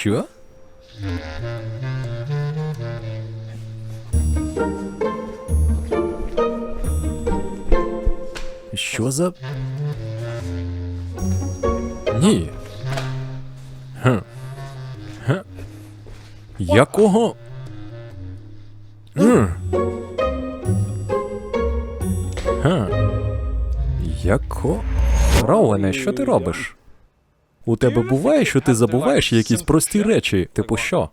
Що? Що за. Ні. Хм. Хм. Якого? Хм. Яко? Роуене, що ти робиш? У тебе буває, що ти забуваєш якісь прості речі. Типу що?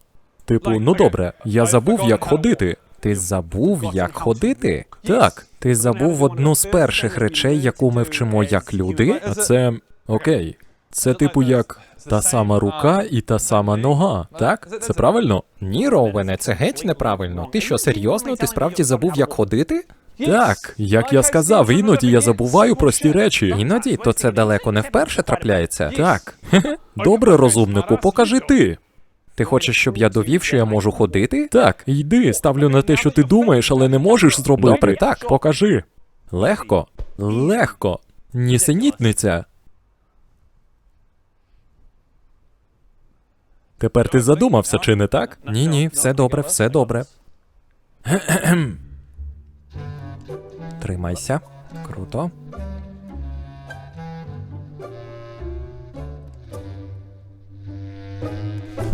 Типу, ну добре, я забув, як ходити. Ти забув, як ходити? Так, ти забув одну з перших речей, яку ми вчимо як люди. А це окей. Це типу як та сама рука і та сама нога. Так? Це правильно? Ні, Роуене, це геть неправильно. Ти що, серйозно? Ти справді забув, як ходити? Так, як я сказав, іноді я забуваю прості речі. Іноді, то це далеко не вперше трапляється. Так. Добре, розумнику, покажи ти. Ти хочеш, щоб я довів, що я можу ходити? Так, йди, ставлю на те, що ти думаєш, але не можеш зробити. Добре, так, покажи. Легко, легко. Нісенітниця. Тепер ти задумався, чи не так? Ні, ні, все добре, все добре. Тримайся. Круто.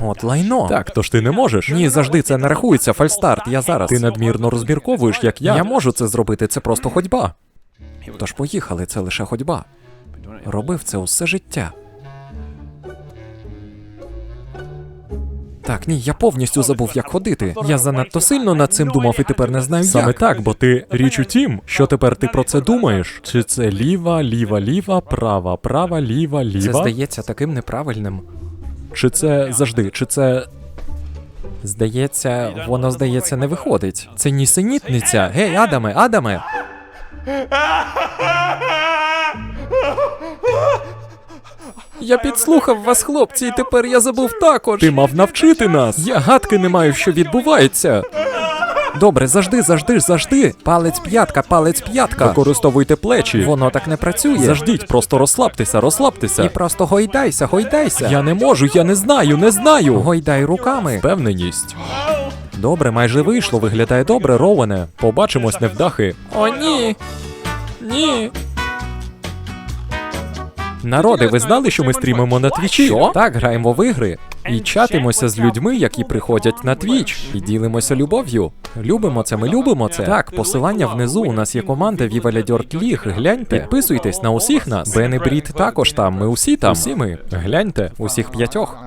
От лайно. Так, то ж ти не можеш. Ні, завжди це не рахується, фальстарт. Я зараз. Ти надмірно розмірковуєш, як я. Я можу це зробити, це просто ходьба. Тож поїхали, це лише ходьба. Робив це усе життя. Так, ні, я повністю забув, як ходити. Я занадто сильно над цим думав і тепер не знаю. Саме як. так, бо ти річ у тім, що тепер ти про це думаєш. Чи це ліва, ліва, ліва, права, права, ліва, ліва. Це здається таким неправильним. Чи це завжди, чи це. Здається, воно здається не виходить. Це нісенітниця. Гей, Адаме, Адаме. Я підслухав вас, хлопці, і тепер я забув також. Ти мав навчити нас. Я гадки не маю, що відбувається. Добре, завжди, завжди, завжди. Палець п'ятка, палець п'ятка. Використовуйте плечі. Воно так не працює. Заждіть, просто розслабтеся, розслабтеся. І просто гойдайся, гойдайся. Я не можу, я не знаю, не знаю. Гойдай руками. Впевненість. Добре, майже вийшло. Виглядає добре, Роуене. Побачимось невдахи. О, ні. Ні. Народи, ви знали, що ми стрімимо на твічі? Що? Так, граємо в ігри. І чатимося з людьми, які приходять на твіч, і ділимося любов'ю. Любимо це, ми любимо це. Так, посилання внизу. У нас є команда Viva La Dirt League. Гляньте, підписуйтесь на усіх нас. Бен і Брід також там. Ми усі там. Усі ми. Гляньте, усіх п'ятьох.